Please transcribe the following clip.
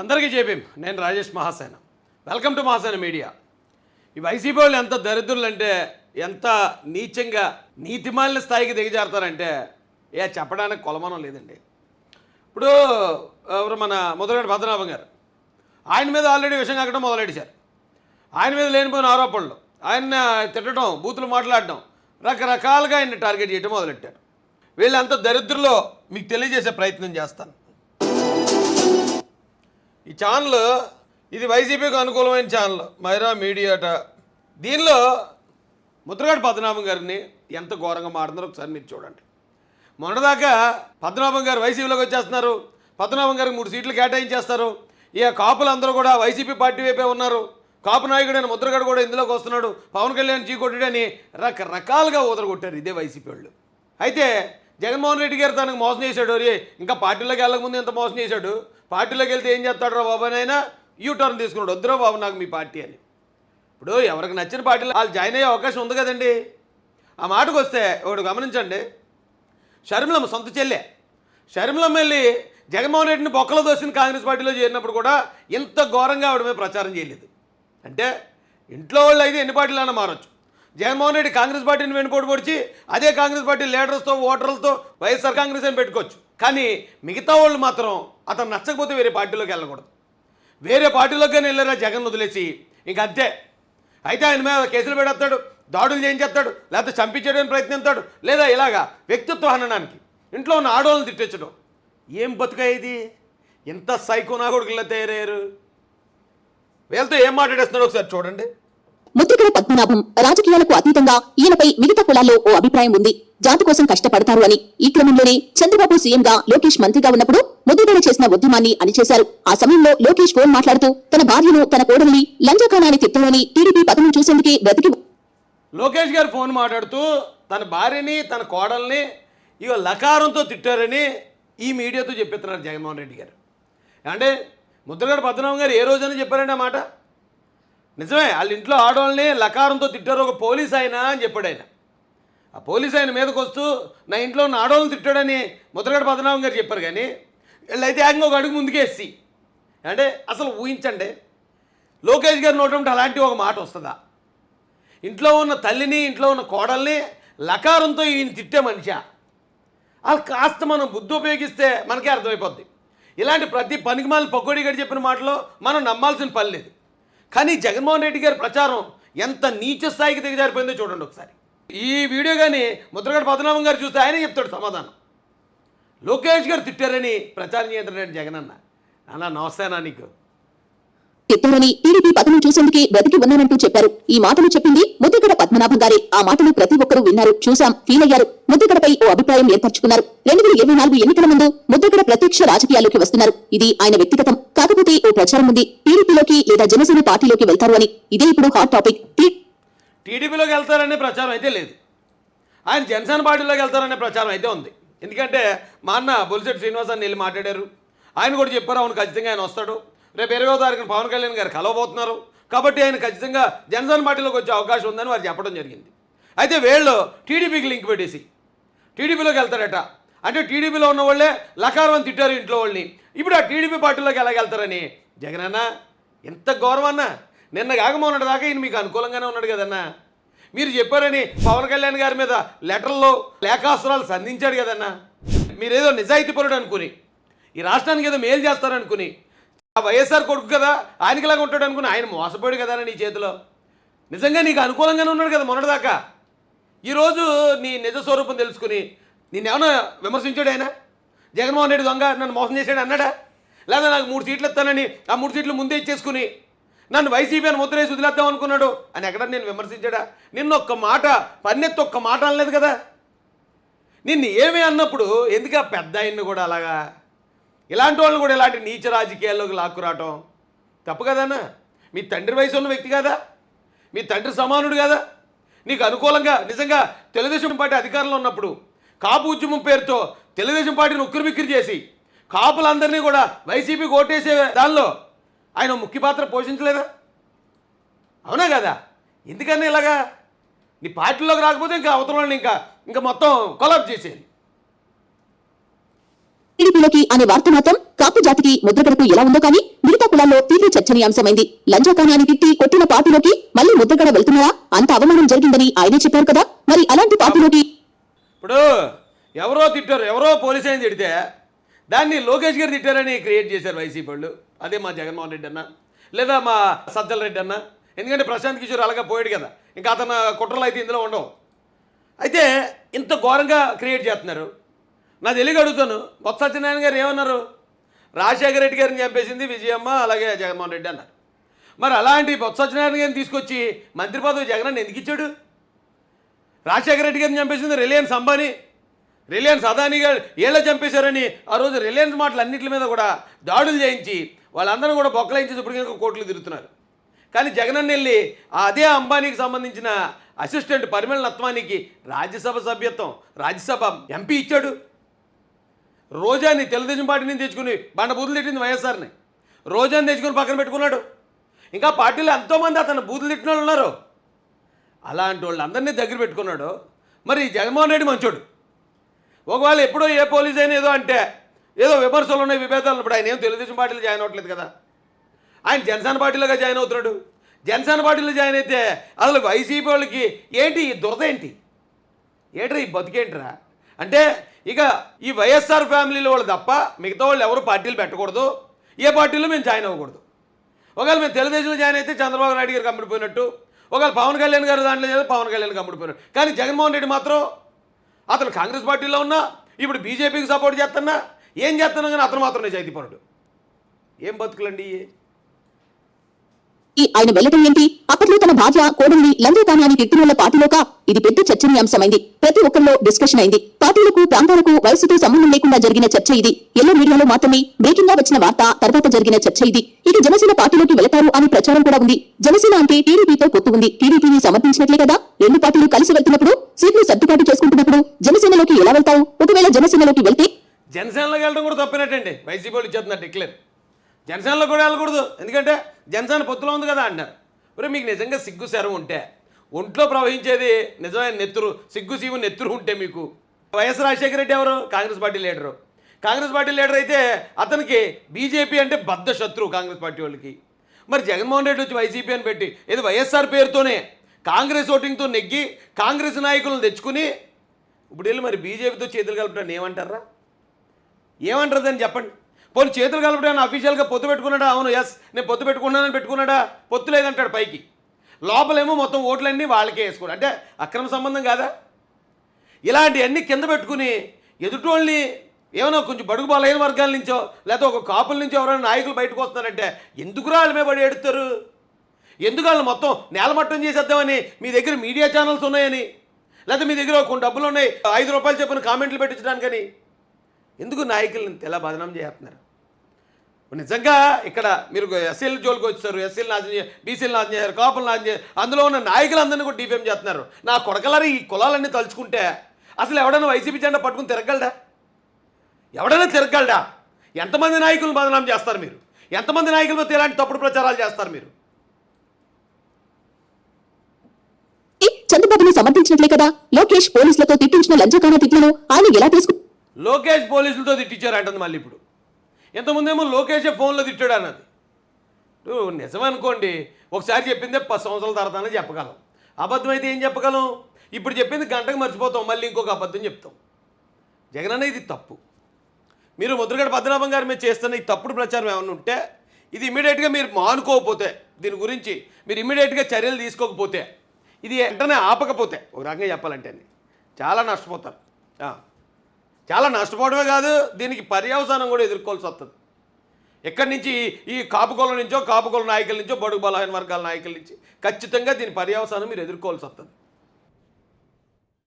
అందరికీ చెప్పాం నేను Rajesh Mahasena. Welcome to Mahasena media. ఈ వైసీపీ వాళ్ళు ఎంత దరిద్రులు అంటే ఎంత నీచంగా నీతిమాలిన స్థాయికి దిగజారుతారంటే ఏ చెప్పడానికి కొలమానం లేదండి. ఇప్పుడు ఎవరు మన మొదలైన భద్రనాభం గారు ఆయన మీద ఆల్రెడీ విషయం కాకడం మొదలెడిచారు. ఆయన మీద లేనిపోయిన ఆరోపణలు ఆయన తిట్టడం బూతులు మాట్లాడడం రకరకాలుగా ఆయన టార్గెట్ చేయడం మొదలెట్టారు. వీళ్ళంత దరిద్రులో మీకు తెలియజేసే ప్రయత్నం చేస్తాను. ఈ ఛానల్ ఇది వైసీపీకి అనుకూలమైన ఛానల్ మైరా మీడియాట. దీనిలో ముద్రగడ పద్మనాభం గారిని ఎంత ఘోరంగా మాడుతున్నారో ఒకసారి మీరు చూడండి. మొన్నదాకా పద్మనాభం గారు వైసీపీలోకి వచ్చేస్తున్నారు. పద్మనాభం గారికి మూడు సీట్లు కేటాయించేస్తారు. ఇక కాపులందరూ కూడా వైసీపీ పార్టీ వైపే ఉన్నారు. కాపు నాయకుడైన ముద్రగడ కూడా ఇందులోకి వస్తున్నాడు. పవన్ కళ్యాణ్ చీకొట్టుడని రకరకాలుగా ఊదరగొట్టారు ఇదే వైసీపీ వాళ్ళు. అయితే జగన్మోహన్ రెడ్డి గారు తనకు మోసం చేశాడు. రే ఇంకా పార్టీలోకి వెళ్ళకముందు ఎంత మోసం చేశాడు? పార్టీలోకి వెళ్తే ఏం చేస్తాడు రా బాబు అయినా యూ టర్న్ తీసుకున్నాడు. వద్దురా బాబు నాకు మీ పార్టీ అని. ఇప్పుడు ఎవరికి నచ్చిన పార్టీలో వాళ్ళు జాయిన్ అయ్యే అవకాశం ఉంది కదండి. ఆ మాటకు వస్తే ఒకటి గమనించండి. షర్మిలమ్మ సొంత చెల్లె. షర్మిలమ్మ వెళ్ళి జగన్మోహన్ రెడ్డిని బొక్కలో దోసిన కాంగ్రెస్ పార్టీలో చేరినప్పుడు కూడా ఇంత ఘోరంగా ఆవిడ మీద ప్రచారం చేయలేదు. అంటే ఇంట్లో వాళ్ళు అయితే ఎన్ని పార్టీలైనా మారచ్చు. జగన్మోహన్ రెడ్డి కాంగ్రెస్ పార్టీని వెనుకోటి పొడిచి అదే కాంగ్రెస్ పార్టీ లీడర్స్తో ఓటర్లతో వైఎస్ఆర్ కాంగ్రెస్ అని పెట్టుకోవచ్చు. కానీ మిగతా వాళ్ళు మాత్రం అతను నచ్చకపోతే వేరే పార్టీలోకి వెళ్ళకూడదు. వేరే పార్టీలోకి కానీ వెళ్ళారా జగన్ వదిలేసి? ఇంక అంతే. అయితే ఆయన మీద కేసులు పెడతాడు దాడులు చేయించేస్తాడు లేకపోతే చంపించడానికి ప్రయత్నిస్తాడు లేదా ఇలాగా వ్యక్తిత్వ హననానికి. ఇంట్లో ఉన్న ఆడవాళ్ళని తిట్టించడం ఏం బతుక ఇది? ఎంత సైకోనా కొడుకులా తయారయ్యారు. వీళ్ళతో ఏం మాట్లాడేస్తున్నాడు ఒకసారి చూడండి. ముద్రగడ పద్మనాభం రాజకీయాలకు అతీతంగా ఈయనపై మిగతా కులాల్లో ఓ అభిప్రాయం ఉంది. జాతి కోసం కష్టపడతారు అని ఈ క్రమంలోనే చంద్రబాబు సీఎంగా లోకేష్ మంత్రిగా ఉన్నప్పుడు ముద్రగడ చేసిన ఉద్యమాన్ని అణిచేశారు. ఆ సమయంలో లోకేష్ ఫోన్ మాట్లాడుతూ తన భార్యను తన కోడలిని లంజకానాన్ని తిట్టాలని టీడీపీ పదవిని చూసేందుకే వెతికి లోకేష్ గారు ఫోన్ మాట్లాడుతూ తన భార్యని తన కోడల్ని ఇక లకారంతో తిట్టారని ఈ మీడియాతో చెప్పిస్తున్నారు జగన్మోహన్ రెడ్డి గారు. అంటే ముద్రగడ పద్మనాభం గారు ఏ రోజైనా చెప్పారండి ఆ మాట? నిజమే వాళ్ళ ఇంట్లో ఆడవాళ్ళని లకారంతో తిట్టారు ఒక పోలీస్ ఆయన అని చెప్పాడు ఆయన. ఆ పోలీస్ ఆయన మీదకి వస్తూ నా ఇంట్లో ఉన్న ఆడవాళ్ళని తిట్టాడని ముద్రగడ పద్మనాభం గారు చెప్పారు కానీ వీళ్ళైతే ఏకంగా ఒక అడుగు ముందుకేసి అంటే అసలు ఊహించండి లోకేష్ గారు నోటంటే అలాంటి ఒక మాట వస్తుందా? ఇంట్లో ఉన్న తల్లిని ఇంట్లో ఉన్న కోడల్ని లకారంతో ఈయన తిట్టే మనిషి? వాళ్ళు కాస్త మనం బుద్ధి ఉపయోగిస్తే మనకే అర్థమైపోద్ది. ఇలాంటి ప్రతి పనికిమాల పకోడీ గారు చెప్పిన మాటలో మనం నమ్మాల్సిన పని లేదు. కానీ జగన్మోహన్ రెడ్డి గారి ప్రచారం ఎంత నీచ స్థాయికి దిగజారిపోయిందో చూడండి ఒకసారి. ఈ వీడియో కానీ ముద్రగడ పద్మనాభం గారు చూస్తే ఆయన చెప్తాడు సమాధానం. లోకేష్ గారు తిట్టారని ప్రచారం చేయండి జగన్ అన్న. అన్న నమస్తేనా నీకు. తిట్టారని టీడీపీ పదవిని చూసేందుకే వెతికి ఉన్నానంటూ చెప్పారు. ఈ మాటలు చెప్పింది ముద్రగడ పద్మనాభం గారే. ఆ మాటలు ప్రతి ఒక్కరూ విన్నారు. చూశాం ఫీల్ అయ్యారు. ముద్రగడపై ఓ అభిప్రాయం ఏర్పరచుకున్నారు. రెండు వేల ఇరవై నాలుగు ఎన్నికల ముందు ముద్రగడ ప్రత్యక్ష రాజకీయాల్లోకి వస్తున్నారు. ఇది ఆయన వ్యక్తిగతం. కాకపోతే ఓ ప్రచారం ఉంది. టీడీపీలోకి లేదా జనసేన పార్టీలోకి వెళ్తారు అని. ఇదే ఇప్పుడు హాట్ టాపిక్ టీడీపీలోకి వెళ్తారనే ప్రచారం అయితే లేదు. ఆయన జనసేన పార్టీలోకి వెళ్తారనే ప్రచారం అయితే ఉంది. ఎందుకంటే మా అన్న బొలిశెట్టి శ్రీనివాస్ అని వెళ్ళి మాట్లాడారు. ఆయన కూడా చెప్పారు అవును ఖచ్చితంగా ఆయన వస్తాడు. రేపు ఇరవై తారీఖున పవన్ కళ్యాణ్ గారు కలవబోతున్నారు. కాబట్టి ఆయన ఖచ్చితంగా జనసేన పార్టీలోకి వచ్చే అవకాశం ఉందని వారు చెప్పడం జరిగింది. అయితే వీళ్ళు టీడీపీకి లింక్ పెట్టేసి టీడీపీలోకి వెళ్తారట. అంటే టీడీపీలో ఉన్న వాళ్ళే లకారం తిట్టారు ఇంట్లో వాళ్ళని. ఇప్పుడు ఆ టీడీపీ పార్టీలోకి ఎలాగెళ్తారని జగన్ అన్న ఎంత గౌరవం నిన్న కాకమోన్నటి దాకా ఈయన మీకు అనుకూలంగానే ఉన్నాడు కదన్నా. మీరు చెప్పారని పవన్ కళ్యాణ్ గారి మీద లెటర్లో లేఖాస్త్రాలు సంధించాడు కదన్నా. మీరేదో నిజాయితీపరుడు అనుకుని ఈ రాష్ట్రానికి ఏదో మేలు చేస్తారనుకుని ఆ వైఎస్ఆర్ కొడుకు కదా ఆయనకిలాగా ఉంటాడు అనుకుని ఆయన మోసపోయాడు కదా నీ చేతిలో. నిజంగా నీకు అనుకూలంగానే ఉన్నాడు కదా మొన్నటిదాకా. ఈరోజు నీ నిజ స్వరూపం తెలుసుకుని నిన్నేమన్నా విమర్శించాడు ఆయన? జగన్మోహన్ రెడ్డి దొంగ నన్ను మోసం చేశాడు అన్నాడా? లేదా నాకు మూడు సీట్లు ఇస్తానని ఆ మూడు సీట్లు ముందే ఇచ్చేసుకుని నన్ను వైసీపీ అని ముద్రేసి వదిలేద్దాం అనుకున్నాడు? అని ఎక్కడ నేను విమర్శించాడా? నిన్న ఒక్క మాట పన్నెత్తి ఒక్క మాట అనలేదు కదా? నిన్ను ఏమే అన్నప్పుడు ఎందుకు ఆ పెద్ద ఆయన్ని కూడా అలాగా? ఇలాంటి వాళ్ళని కూడా ఇలాంటి నీచ రాజకీయాల్లోకి లాక్కురావటం తప్పు కదన్నా? మీ తండ్రి వయసు ఉన్న వ్యక్తి కదా? మీ తండ్రి సమానుడు కదా? నీకు అనుకూలంగా నిజంగా తెలుగుదేశం పార్టీ అధికారంలో ఉన్నప్పుడు కాపు ఉద్యమం పేరుతో తెలుగుదేశం పార్టీని ఉక్కిరిబిక్కిరి చేసి కాపులందరినీ కూడా వైసీపీకి ఓటేసే దానిలో ఆయన ముఖ్య పాత్ర పోషించలేదా? అవునా కదా? ఎందుకన్నా ఇలాగా? నీ పార్టీలోకి రాకపోతే ఇంకా అవతలని ఇంకా ఇంకా మొత్తం కొలాబ్ చేసేది టీడీపీలోకి అనే వార్త మాత్రం కాపు జాతికి ముద్రగడకు ఎలా ఉందో కానీ మిగతా కులాల్లో తీవ్ర చర్చనీయాంశమైంది. లంచాకానాన్ని తిట్టి కొట్టిన పార్టీలోకి మళ్ళీ ముద్రగడ వెళ్తున్నారా? అంత అవమానం జరిగిందని ఆయనే చెప్పారు కదా. మరి అలాంటి పార్టీలోకి ఇప్పుడు ఎవరో తిట్టారు ఎవరో పోలీస్ అయిన తిడితే దాన్ని లోకేష్ గారు తిట్టారని క్రియేట్ చేశారు వైసీపీ వాళ్ళు. అదే మా జగన్మోహన్ రెడ్డి అన్న లేదా మా సజ్జల రెడ్డి అన్న. ఎందుకంటే ప్రశాంత్ కిషోర్ అలాగే పోయాడు కదా ఇంకా అతను కుట్రలు అయితే ఇందులో ఉండవు. అయితే ఇంత ఘోరంగా క్రియేట్ చేస్తున్నారు. నా తెలియక అడుగుతాను బొత్స సత్యనారాయణ గారు ఏమన్నారు? రాజశేఖర రెడ్డి గారిని చంపేసింది విజయమ్మ అలాగే జగన్మోహన్ రెడ్డి అన్నారు. మరి అలాంటి బొత్స సత్యనారాయణ గారిని తీసుకొచ్చి మంత్రి పదవి జగన్ ఎందుకు ఇచ్చాడు? రాజశేఖర రెడ్డి గారిని చంపేసింది రిలయన్స్ అంబానీ. రిలయన్స్ అదానీ గారు ఏళ్ళ చంపేశారని ఆ రోజు రిలయన్స్ మాటలు అన్నింటి మీద కూడా దాడులు చేయించి వాళ్ళందరూ కూడా బొక్కలయించి ఇప్పటికీ కోట్లు తిరుగుతున్నారు. కానీ జగనన్న వెళ్ళి అదే అంబానీకి సంబంధించిన అసిస్టెంట్ పరిమళ నత్వానికి రాజ్యసభ సభ్యత్వం రాజ్యసభ ఎంపీ ఇచ్చాడు. రోజాని తెలుగుదేశం పార్టీ నుంచి తెచ్చుకుని బండ బూతులు తిట్టింది వైఎస్ఆర్ని. రోజాని తెచ్చుకుని పక్కన పెట్టుకున్నాడు. ఇంకా పార్టీలో ఎంతోమంది అతను బూతులు తిట్టిన వాళ్ళు ఉన్నారు. అలాంటి వాళ్ళందరినీ దగ్గర పెట్టుకున్నాడు. మరి జగన్మోహన్ రెడ్డి మంచోడు. ఒకవేళ ఎప్పుడో ఏ పోలీస్ అయినా ఏదో అంటే ఏదో విమర్శలు ఉన్నాయి విభేదాలు ఉన్నప్పుడు ఆయన ఏం తెలుగుదేశం పార్టీలో జాయిన్ అవ్వట్లేదు కదా. ఆయన జనసేన పార్టీలోగా జాయిన్ అవుతున్నాడు. జనసేన పార్టీలో జాయిన్ అయితే అసలు వైసీపీ వాళ్ళకి ఏంటి ఈ దురద ఏంటి? ఏంట్రా ఈ బతికేంట్రా? అంటే ఇక ఈ వైఎస్ఆర్ ఫ్యామిలీలో వాళ్ళు తప్ప మిగతా వాళ్ళు ఎవరు పార్టీలు పెట్టకూడదు. ఏ పార్టీలో మేము జాయిన్ అవ్వకూడదు. ఒకవేళ మేము తెలుగుదేశంలో జాయిన్ అయితే చంద్రబాబు నాయుడు గారు కంపెనీ పోయినట్టు ఒకవేళ పవన్ కళ్యాణ్ గారు దాంట్లో చేస్తే పవన్ కళ్యాణ్ అమ్ముడిపోయినట్టు కానీ జగన్మోహన్ రెడ్డి మాత్రం అతను కాంగ్రెస్ పార్టీలో ఉన్నా ఇప్పుడు బీజేపీకి సపోర్ట్ చేస్తున్నా ఏం చేస్తున్నా కానీ అతను మాత్రం నిజాయితీపరుడు ఏం బతుకులండి ఆయన వెళ్ళటం ఏంటి? అప్పట్లో తన భార్య కోడల్ని లంచకానాన్ని తిట్టినోళ్ళ పార్టీలోక? ఇది పెద్ద చర్చనీయాంశమైంది. ప్రతి ఒక్కరిలో డిస్కషన్ అయింది. పార్టీలకు ప్రాంతాలకు వయసుతో సంబంధం లేకుండా జరిగిన చర్చ ఇది. ఎల్లో మీడియాలో మాత్రమే బ్రేకింగ్గా వచ్చిన వార్త తర్వాత జరిగిన చర్చ ఇది. ఇక జనసేన పార్టీలోకి వెళతారు అనే ప్రచారం కూడా ఉంది. జనసేన అంటే టీడీపీతో పొత్తు ఉంది. టీడీపీని సమర్థించినట్లే కదా? రెండు పార్టీలు కలిసి వెళ్తున్నప్పుడు సీట్లు సర్దుబాటు చేసుకుంటున్నప్పుడు జనసేనలోకి ఎలా వెళ్తావు? ఒకవేళ జనసేనలోకి వెళ్తే? జనసేనలోకి వెళ్ళడం కూడా తప్పినట్టండి వైసీపీ వాళ్ళు ఇచ్చేస్తున్నారు డిక్లేర్. జనసేనలో కూడా వెళ్ళకూడదు. ఎందుకంటే జనసేన పొత్తులో ఉంది కదా అంటారు. మరి మీకు నిజంగా సిగ్గు శరం ఉంటే ఒంట్లో ప్రవహించేది నిజమైన నెత్తురు సిగ్గు సీము నెత్తురు ఉంటే మీకు వైఎస్ రాజశేఖర రెడ్డి ఎవరు? Congress party leader. Congress party leader అయితే అతనికి బీజేపీ అంటే బద్ద శత్రువు కాంగ్రెస్ పార్టీ వాళ్ళకి. మరి జగన్మోహన్ రెడ్డి వచ్చి వైసీపీ అని పెట్టి ఇది వైఎస్ఆర్ పేరుతోనే కాంగ్రెస్ ఓటింగ్తో నెగ్గి కాంగ్రెస్ నాయకులను తెచ్చుకుని ఇప్పుడు వెళ్ళి మరి బీజేపీతో చేతులు కలపడానికి ఏమంటారా? ఏమంటారదని చెప్పండి. పోనీ చేతులు కలపడానికి అఫీషియల్గా పొత్తు పెట్టుకున్నాడా? అవును ఎస్ నేను పొత్తు పెట్టుకున్నానని పెట్టుకున్నాడా? పొత్తు లేదంటాడు పైకి. లోపలేమో మొత్తం ఓట్లన్నీ వాళ్ళకే వేసుకోడు అంటే అక్రమ సంబంధం కాదా? ఇలాంటివన్నీ కింద పెట్టుకుని ఎదుటోళ్ళని ఏమైనా కొంచెం బడుగు బలైన వర్గాల నుంచో లేకపోతే ఒక కాపుల నుంచో ఎవరైనా నాయకులు బయటకు వస్తున్నారంటే ఎందుకు వాళ్ళ మీద పడి ఎడుతారు ఎందుకు వాళ్ళు మొత్తం నేలమట్టం చేసేద్దామని మీ దగ్గర మీడియా ఛానల్స్ ఉన్నాయని లేకపోతే మీ దగ్గర కొన్ని డబ్బులు ఉన్నాయి ఐదు రూపాయలు చెప్పిన కామెంట్లు పెట్టించడానికని? ఎందుకు నాయకులను ఎలా బదనం చేస్తున్నారు? నిజంగా ఇక్కడ మీరు ఎస్సీల జోలికి వచ్చారు ఎస్సీలు నాశనం చేయారు బీసీలు నాశనం చేశారు కాపులు నాశనం చేశారు అందులో ఉన్న నాయకులందరినీ కూడా డిఫేమ్ చేస్తున్నారు. నా కొడకలారి ఈ కులాలన్నీ తలుచుకుంటే అసలు ఎవడైనా వైసీపీ జెండా పట్టుకుని తిరగలడా ఎవడైనా తిరగలడా ఎంతమంది నాయకులను బదనాం చేస్తారు మీరు? ఎంతమంది నాయకుల మధ్య ఇలాంటి తప్పుడు ప్రచారాలు చేస్తారు మీరు? చంద్రబాబుని సమర్థించినట్లే కదా? లోకేష్ పోలీసులతో తిట్టించిన లంచకాన తిట్లను ఆయన ఎలా తీసుకు లోకేష్ పోలీసులతో తిట్టించారు అంటుంది మళ్ళీ ఇప్పుడు. ఇంతకుముందేమో లోకేషే ఫోన్లో తిట్టాడు అన్నది. నిజమనుకోండి. ఒకసారి చెప్పిందే పది సంవత్సరాల తర్వాతనే చెప్పగలం. అబద్ధం అయితే ఏం చెప్పగలం? ఇప్పుడు చెప్పింది గంటకు మర్చిపోతాం మళ్ళీ ఇంకొక అబద్ధం చెప్తాం. జగన్ అన్న ఇది తప్పు. మీరు ముద్రగడ పద్మనాభం గారి మీద చేస్తున్న ఈ తప్పుడు ప్రచారం ఏమైనా ఉంటే ఇది ఇమీడియట్గా మీరు మానుకోకపోతే దీని గురించి మీరు ఇమీడియట్గా చర్యలు తీసుకోకపోతే ఇది వెంటనే ఆపకపోతే ఒక రకంగా చెప్పాలంటే అండి చాలా నష్టపోతారు. చాలా నష్టపోవడమే కాదు దీనికి పర్యవసానం కూడా ఎదుర్కోవాల్సి వస్తుంది. ఎక్కడి నుంచి ఈ కాపుకోల నుంచో కాపుకోల నాయకుల నుంచో బడుగు బలహీన వర్గాల నాయకుల నుంచి ఖచ్చితంగా దీని పర్యవసానం మీరు ఎదుర్కోవాల్సి వస్తుంది.